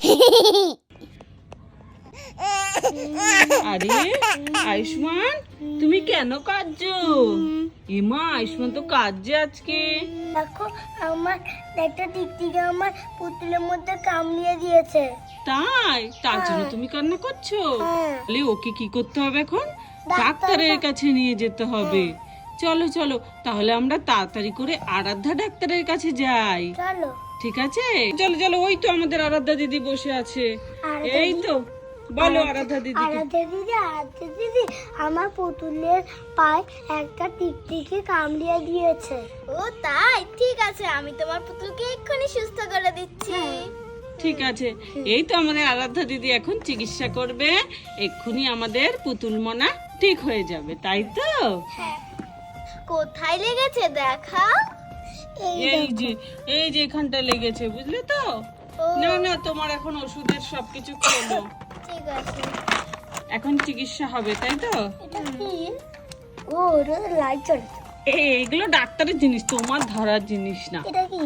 Hehehehe আরে আয়ুষ্মান তুমি কেন কাঁদছো? এমা আয়ুষ্মান তো কাঁদছে আজকে। দেখো আমার একটা টিকটিকি আমার পুতুলের মধ্যে কামড়িয়ে দিয়েছে। তাই? তার জন্য হ্যাঁ। তুমি কান্না করছ? হ্যাঁ। তাহলে ওকে কি করতে হবে এখন? ডাক্তারের কাছে নিয়ে যেতে হবে। চলো চলো তাহলে আমরা তাড়াতাড়ি করে আরাধ্যা ডাক্তারের কাছে যাই। চলো। ঠিক আছে? চলো চলো ওই তো আমাদের আরাধ্যা দিদি বসে আছে। এই তো। বলো আরাধ্যা দিদি আরাধ্যা দিদি আরাধ্যা দিদি আমার পুতুলের পায়ে একটা টিকটিকি কামড়িয়ে দিয়েছে। ও তাই? ঠিক আছে আমি তোমার পুতুলকে এক্ষুনি সুস্থ করে দিচ্ছি। ঠিক আছে। এই তো আমাদের আরাধ্যা দিদি এখন চিকিৎসা করবে। এক্ষুনি আমাদের পুতুল মনা ঠিক হয়ে যাবে তাই তো? কোথায় লেগেছে দেখা? এই যে এই যে এখানটা লেগেছে বুঝলে তো? না না তোমার এখন ওষুধের সবকিছু খেলো। ঠিক আছে। এখন চিকিৎসা হবে তাই তো? এটা কি? ও ওটা লাইট চলেছে। এইগুলো ডাক্তারের জিনিস তোমার ধরার জিনিস না। এটা কি?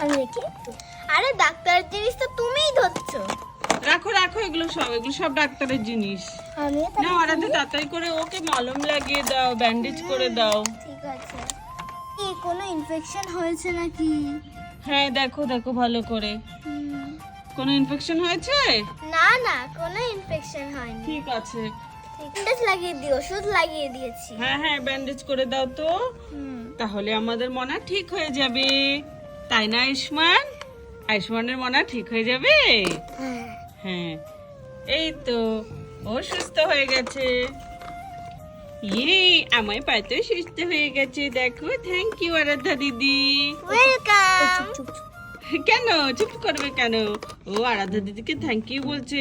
আমি দেখি। আরে ডাক্তার জিনিস তো তুমিই ধরছো। রাখো রাখো এগুলো সব এগুলো সব ডাক্তারের জিনিস। না ওরাতে তাড়াতাড়ি করে ওকে মলম লাগিয়ে দাও ব্যান্ডেজ করে দাও। ঠিক আছে। কি কোনো ইনফেকশন হয়েছে নাকি? হ্যাঁ দেখো দেখো ভালো করে। কোনো ইনফেকশন হয়েছে? না না কোনো ইনফেকশন হয়নি। ঠিক আছে। ব্যান্ডেজ লাগিয়ে দিই ওষুধ লাগিয়ে দিয়েছি। হ্যাঁ হ্যাঁ ব্যান্ডেজ করে দাও তো। তাহলে আমাদের মনা ঠিক হয়ে যাবে। তাই না আয়ুষ্মান? আয়ুষ্মানের মনা ঠিক হয়ে যাবে? হ্যাঁ। এই তো ও সুস্থ হয়ে গেছে। ইয়ে আমার পাতেও সুস্থ হয়ে গেছে। দেখো থ্যাংক ইউ আরাধ্যা দিদি। ওয়েলকাম কেন? চুপ করবে কেন? ও আরাধ্যা দিদিকে থ্যাংক ইউ বলছে।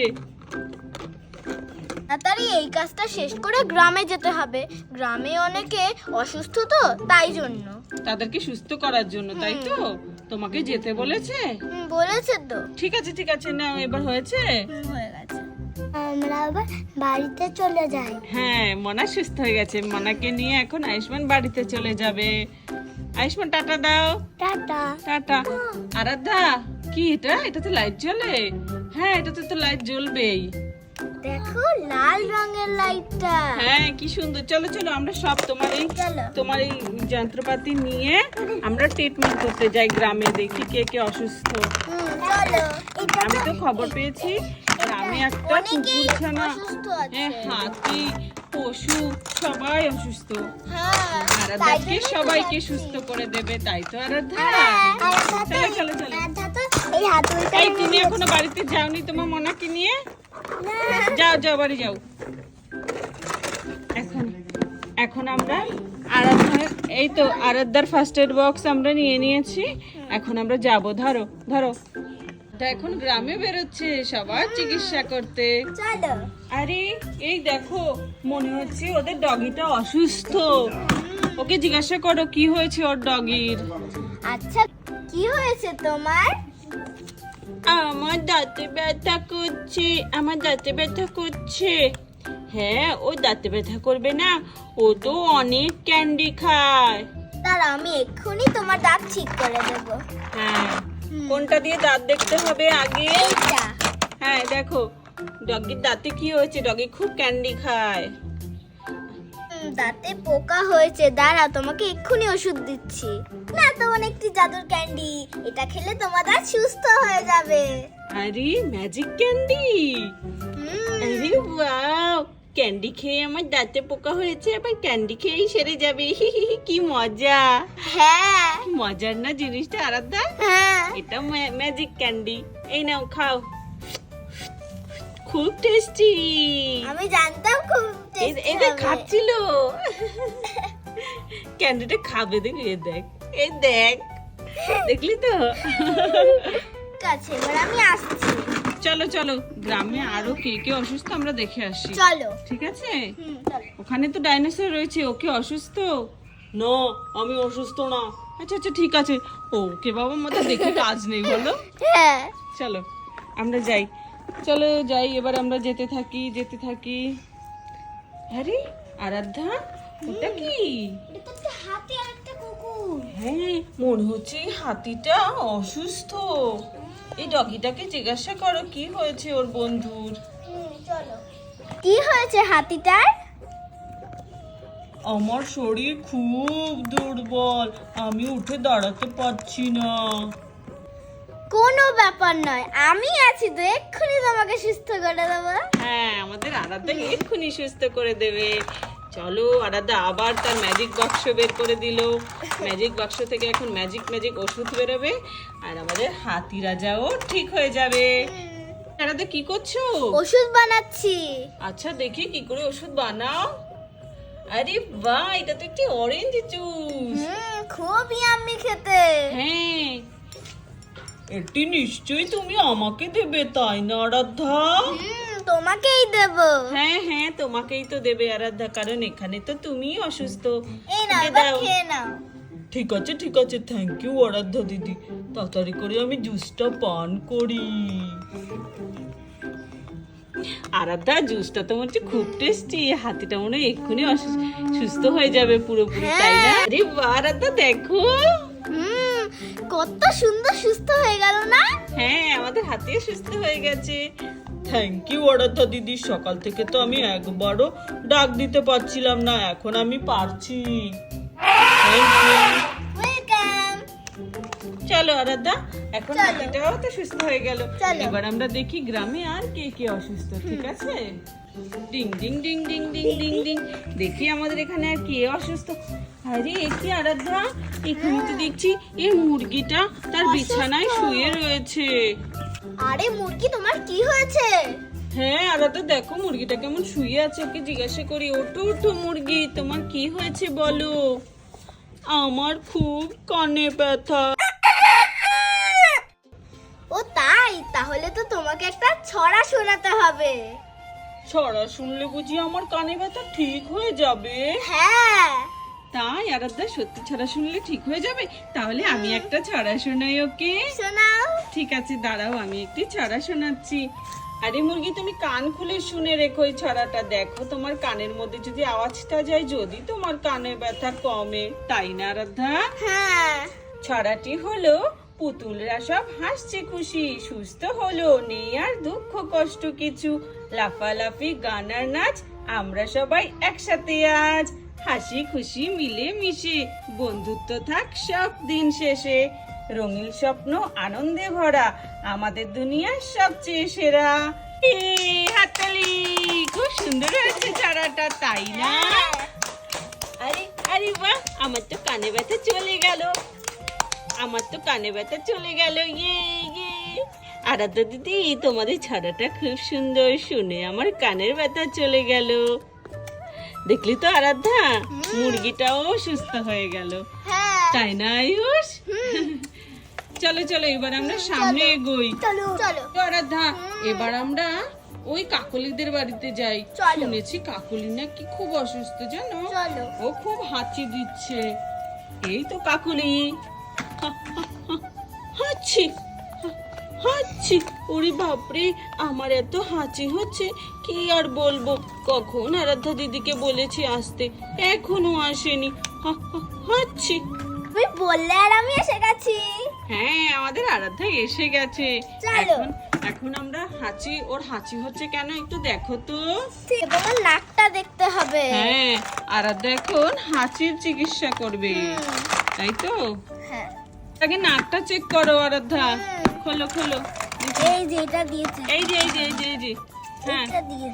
তাড়াতাড়ি এই কাজটা শেষ করে গ্রামে যেতে হবে। গ্রামে অনেকে অসুস্থ তো তাই জন্য। তাদেরকে সুস্থ করার জন্য তাই তো? তোমাকে যেতে বলেছে? বলেছে তো। ঠিক আছে ঠিক আছে না এবার হয়েছে? হয়ে গেছে। আমরা আবার বাড়িতে চলে যাই। হ্যাঁ মনা সুস্থ হয়ে গেছে। মনাকে নিয়ে এখন আয়ুষ্মান বাড়িতে চলে যাবে। আয়ুষ্মান টাটা দাও। টাটা। টাটা। আরাধ্যা কি এটা? এটাতে লাইট জ্বলে? হ্যাঁ এটাতে তো লাইট জ্বলবেই। দেখো লাল রঙের লাইটটা হ্যাঁ কি সুন্দর। চলো চলো আমরা সব তোমার এই তোমার এই যন্ত্রপাতি নিয়ে আমরা ট্রিটমেন্ট করতে যাই গ্রামে দেখি কে কে অসুস্থ। আমি তো খবর পেয়েছি গ্রামে একটা অনেকেই কুকুর ছানা হ্যাঁ, হাতি পশু সবাই অসুস্থ। হ্যাঁ আরাধ্যাকে সবাইকে সুস্থ করে দেবে তাই তো আরাধ্যা। চলো চলো চলো। এই তুমি এখনও বাড়িতে যাওনি তোমার মনাকে নিয়ে? যাও যাও বাড়ি যাও। এখন এখন আমরা আরাধ্যার এই তো আরাধ্যার ফার্স্ট এড বক্স আমরা নিয়ে নিয়েছি। এখন আমরা যাব ধরো ধরো। এখন গ্রামে বেরোচ্ছে সবার চিকিৎসা করতে। চলো। আরে এই দেখো মনে হচ্ছে ওদের ডগিটা অসুস্থ। ওকে জিজ্ঞাসা করো কি হয়েছে ওর ডগির? আচ্ছা কি হয়েছে তোমার? আমার দাঁতে ব্যথা করছে আমার দাঁতে ব্যথা করছে। হ্যাঁ ও দাঁতে ব্যথা করবে না ও তো অনেক ক্যান্ডি খায়। দাঁড়া আমি এক্ষুনি তোমার দাঁত ঠিক করে দেবো। হ্যাঁ। কোনটা দিয়ে দাঁত দেখতে হবে আগে? হ্যাঁ দেখো। ডগির দাঁতে কি হয়েছে? ডগি খুব ক্যান্ডি খায়। দাঁতে পোকা হয়েছে। দাঁড়া তোমাকে এক্ষুনি ওষুধ দিচ্ছি। না তোমার একটি জাদুর ক্যান্ডি। এটা খেলে তোমার দাঁত সুস্থ হয়ে যাবে। আরে ম্যাজিক ক্যান্ডি হুম, আরে ওয়াও ক্যান্ডি খেয়ে আমার দাঁতে পোকা হয়েছে আবার ক্যান্ডি খেয়েই সেরে যাবে। কি মজা। হ্যাঁ। মজার না জিনিসটা আরাধ্যা? হ্যাঁ। এটা ম্যাজিক ক্যান্ডি এই নাও খাও। খুব টেস্টি আমি জানতাম খুব tasty এটা। খাচ্ছিল। ক্যান্ডিটা খাবে দেখ এ দেখ। এই দেখ। দেখলি তো? ঠিক আছে এবার আমি আসছি। চলো চলো। গ্রামে আরও কে কে অসুস্থ আমরা দেখে আসি। চলো। ঠিক আছে? ওখানে তো ডাইনোসর রয়েছে ওকে অসুস্থ? না আমি অসুস্থ না। আচ্ছা আচ্ছা ঠিক আছে। ও কে বাবা মতো দেখে কাজ নেই বলো। হ্যাঁ। চলো আমরা যাই। চলো যাই এবার আমরা যেতে থাকি যেতে থাকি। আরে আরাধ্যা ওটা কি? হ্যাঁ মনে হচ্ছে হাতিটা অসুস্থ। এই ডগিটাকে জিজ্ঞাসা করো কি হয়েছে ওর বন্ধুর? কি হয়েছে হাতিটার? আমার শরীর খুব দুর্বল আমি উঠে দাঁড়াতে পারছি না। কোনো ব্যাপার নয় আমি আছি তো এক্ষুনি তোমাকে সুস্থ করে দেবো। হ্যাঁ আমাদের আরাধ্যা এক্ষুনি সুস্থ করে দেবে। চলো আরাধ্যা আবার তার ম্যাজিক বাক্স বের করে দিল। ম্যাজিক বাক্স থেকে এখন ম্যাজিক ম্যাজিক ওষুধ বেরোবে আর আমাদের হাতি রাজাও ঠিক হয়ে যাবে। আরাধ্যা কি করছ? ওষুধ বানাচ্ছি। আচ্ছা দেখি কি করে ওষুধ বানাও। আরে বাহ এটা তো একটি অরেঞ্জ জুস খুব ইয়াম্মি খেতে। হ্যাঁ এটি নিশ্চয়ই তুমি আমাকে দেবে তাই না আরাধ্যা? তোমাকেই দেবো। হ্যাঁ হ্যাঁ তোমাকেই তো দেবে আরাধ্যা কারণ এখানে তো তুমি অসুস্থ। এই নাও এবার খেয়ে নাও। ঠিক আছে ঠিক আছে থ্যাংক ইউ আরাধ্যা দিদি। তাড়াতাড়ি করে আমি জুসটা পান করি। আরাধ্যা জুসটা তো মনে হচ্ছে খুব টেস্টি হাতিটা মনে হয় এক্ষুনি অসুস্থ সুস্থ হয়ে যাবে পুরোপুরি তাই না? হ্যাঁ। আরে আরাধ্যা দেখো। হুম কত সুন্দর সুস্থ হয়ে গেল না? হ্যাঁ আমাদের হাতিও সুস্থ হয়ে গেছে। থ্যাংক ইউ আরাধ্যা দিদি। সকাল থেকে তো আমি একবারও ডাক দিতে পারছিলাম না এখন আমি পারছি। চলো আরাধ্যা এখন। হাতিটাও তো সুস্থ হয়ে গেল। এবার আমরা দেখি গ্রামে আর কে কে অসুস্থ ঠিক আছে? Ding ding ding ding ding ding ding দেখি আমাদের এখানে আর কে অসুস্থ। আরে এ কি আরাধ্যা এখানে তো দেখছি এই মুরগিটা তার বিছানায় শুয়ে রয়েছে। আরে মুরগি তোমার কি হয়েছে? হ্যাঁ আরাধ্যা দেখো মুরগিটা কেমন শুয়ে আছে ওকে জিজ্ঞাসা করি। ওঠো ওঠো মুরগি তোমার কি হয়েছে বলো? আমার খুব কানে ব্যথা। ও তাই? তাহলে তো তোমাকে একটা ছড়া শোনাতে হবে। ছড়া শুনলে বুঝি আমার কানে ব্যথা ঠিক হয়ে যাবে? হ্যাঁ। তাই আরাধ্যা সত্যি ছড়া শুনলে ঠিক হয়ে যাবে। তাহলে আমি একটা ছড়া শোনাই ওকে? শোনাও। ঠিক আছে দাঁড়াও আমি একটি ছড়া শোনাচ্ছি। আরে মুরগি তুমি কান খুলে শুনে রেখো এই ছড়াটা। দেখো তোমার কানের মধ্যে যদি আওয়াজটা যায় যদি তোমার কানে ব্যথা কমে তাই না আরাধ্যা? হ্যাঁ। ছড়াটি হলো পুতুলরা সব হাসছে খুশি সুস্থ হলো নেই আর দুঃখ কষ্ট কিছু। লাফালাফি গান আর নাচ আমরা সবাই একসাথে আজ। হাসি খুশি মিলে মিশে, বন্ধুত্ব থাক সব দিন শেষে। রঙিন স্বপ্ন আনন্দে ভরা, আমাদের দুনিয়ার সবচেয়ে সেরা। হাততালি! খুব সুন্দর হয়েছে ছড়াটা তাই না? আরে আরে বাহ! আমার তো কানে ব্যথা চলে গেল। আমার তো কানে ব্যথা চলে গেল ইয়ে ইয়ে। আরাধ্যা দিদি, তোমাদের ছাড়াটা খুব সুন্দর, শুনে আমার কানের ব্যথা চলে গেল। দেখলি তো আরাধ্যা? মুরগিটাও সুস্থ হয়ে গেল। হ্যাঁ। তাই না আয়ুষ? চলো চলো এবার আমরা সামনে এগোই। আরাধ্যা এবার আমরা ওই কাকলিদের বাড়িতে যাই। শুনেছি কাকলি নাকি খুব অসুস্থ জানো? ও খুব হাঁচি দিচ্ছে। এই তো কাকলি। হাঁচি। হাঁচি। ওরে বাপরে আমার এত হাঁচি হচ্ছে কি আর বলব? কখন আরাধ্যা দিদিকে বলেছি আসতে? এখনও আসেনি। হাঁচি। তুমি বললে আর আমি এসে গেছি। হ্যাঁ আমাদের আরাধ্যা এসে গেছে। চলো। এখন এখন আমরা হাঁচি ওর হাঁচি হচ্ছে কেন একটু দেখো তো। তোমার নাকটা দেখতে হবে। হ্যাঁ আরাধ্যা এখন হাঁচির চিকিৎসা করবে। তাই তো? হ্যাঁ। আগে নাকটা চেক করো আরাধ্যা। খোলো খোলো। এই যে এটা দিয়েছে। এই যে এই যে এই যে এই যে। হ্যাঁ। এটা দিয়ে।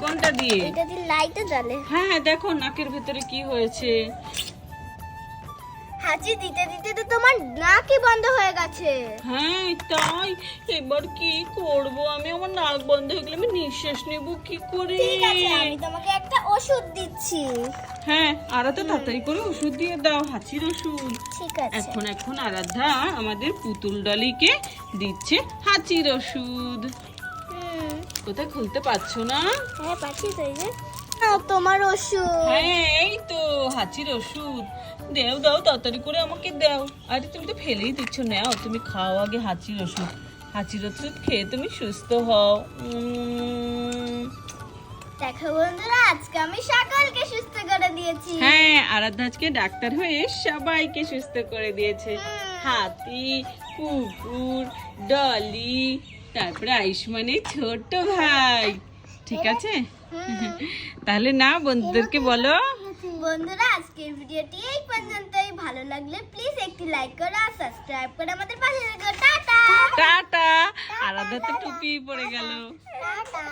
কোনটা দিয়ে? এটা দিয়ে লাইটে জ্বলে। হ্যাঁ দেখো নাকের ভেতরে কি হয়েছে। হাঁচি দিতে দিতে তো তোমার নাকই বন্ধ হয়ে গেছে। হ্যাঁ তাই। এবার কি করব? আমি আমার নাক বন্ধ হয়ে গেলে আমি নিঃশ্বাস নেব কি করে? ঠিক আছে আমি তোমাকে একটা ওষুধ দিচ্ছি। হ্যাঁ আরাধ্যা তাড়াতাড়ি করে ওষুধ দিয়ে দাও হাঁচির ওষুধ। ঠিক আছে। এখন এখন আরাধ্যা আমাদের পুতুল ডলিকে দিচ্ছে হাঁচির ওষুধ। কোথায় খুলতে পারছ না? হ্যাঁ পাচ্ছি তো এই যে। তোমার ওষুধ। হ্যাঁ এই তো হাঁচির ওষুধ। দেও দাও তাড়াতাড়ি করে আমাকে দাও। আরে তুমি তো ফেলেই দিচ্ছ নাও তুমি খাও আগে হাঁচির ওষুধ। হাঁচির ওষুধ খেয়ে তুমি সুস্থ হও। দেখো বন্ধুরা আজকে আমি সকলকে সুস্থ করে দিয়েছি। হ্যাঁ আরাধ্যা আজকে ডাক্তার হয়ে সবাইকে সুস্থ করে দিয়েছে। হাতি কুকুর ডলি তারপরে আয়ুষ্মানের ছোট্ট ভাই। ঠিক আছে? তাহলে না বন্ধুদেরকে বলো। বন্ধুরা আজকের ভিডিওটি এই পর্যন্তই। ভালো লাগলে প্লিজ একটি লাইক করো আর সাবস্ক্রাইব করে আমাদের পাশে থাকো। টাটা! টাটা! আলাদা তো টুপি পড়ে গেল। টাটা।